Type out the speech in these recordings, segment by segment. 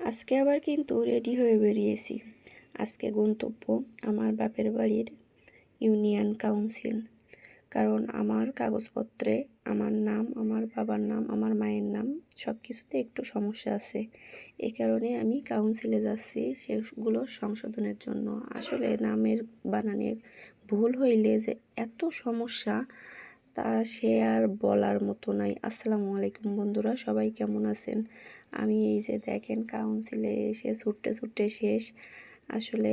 আজকে আবার কিন্তু রেডি হয়ে বেরিয়েছি। আজকে গন্তব্য আমার বাপের বাড়ির ইউনিয়ন কাউন্সিল। কারণ আমার কাগজপত্রে আমার নাম, আমার বাবার নাম, আমার মায়ের নাম সব কিছুতে একটু সমস্যা আছে। এই কারণে আমি কাউন্সিলে যাচ্ছি সেগুলো সংশোধনের জন্য। আসলে নামের বানানের ভুল হইলে যে এত সমস্যা তা সে আর বলার মতো নাই। আসসালামু আলাইকুম বন্ধুরা, সবাই কেমন আছেন? আমি এই যে দেখেন কাউন্সিলে এসে ছুটতে ছুটতে শেষ। আসলে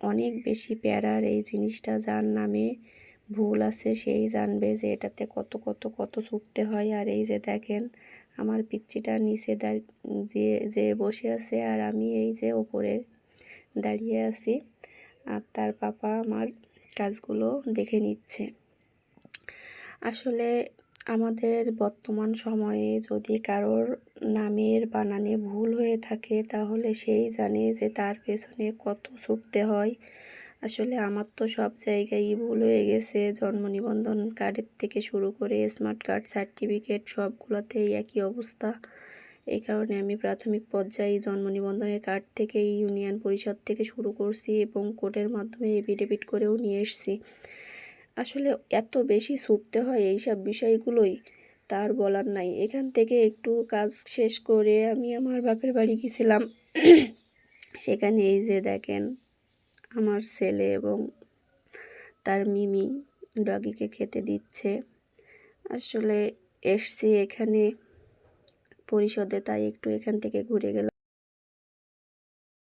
অনেক বেশি প্যারার এই জিনিসটা যার নামে ভুল আছে সেই জানবে যে এটাতে কত কত কত ছুটতে হয়। আর এই যে দেখেন আমার পিচ্চিটা নিচে যে যে বসে আছে আর আমি এই যে ওপরে দাঁড়িয়ে আছি। আর তার পাপা আমার কাজগুলো দেখে নিচ্ছে। আসলে আমাদের বর্তমান সময়ে যদি কারোর নামের বানানে ভুল হয়ে থাকে, তাহলে সেই জানে যে তার পেছনে কত ছুটতে হয়। আসলে আমার তো সব জায়গায়ই ভুল হয়ে গেছে। জন্ম নিবন্ধন কার্ডের থেকে শুরু করে স্মার্ট কার্ড সার্টিফিকেট সবগুলোতেই একই অবস্থা। এই কারণে আমি প্রাথমিক পর্যায়ে জন্ম নিবন্ধনের কার্ড থেকে ইউনিয়ন পরিষদ থেকে শুরু করছি এবং কোর্টের মাধ্যমে এফিডেভিট করেও নিয়ে এসেছি। আসলে এত বেশি ছুটতে হয় এইসব বিষয়গুলোই তার বলার নাই। এখান থেকে একটু কাজ শেষ করে আমি আমার বাপের বাড়ি গেছিলাম। সেখানে এই যে দেখেন, আমার ছেলে এবং তার মিমি ডগিকে খেতে দিচ্ছে। আসলে এসছি এখানে পরিষদে, তাই একটু এখান থেকে ঘুরে গেলাম।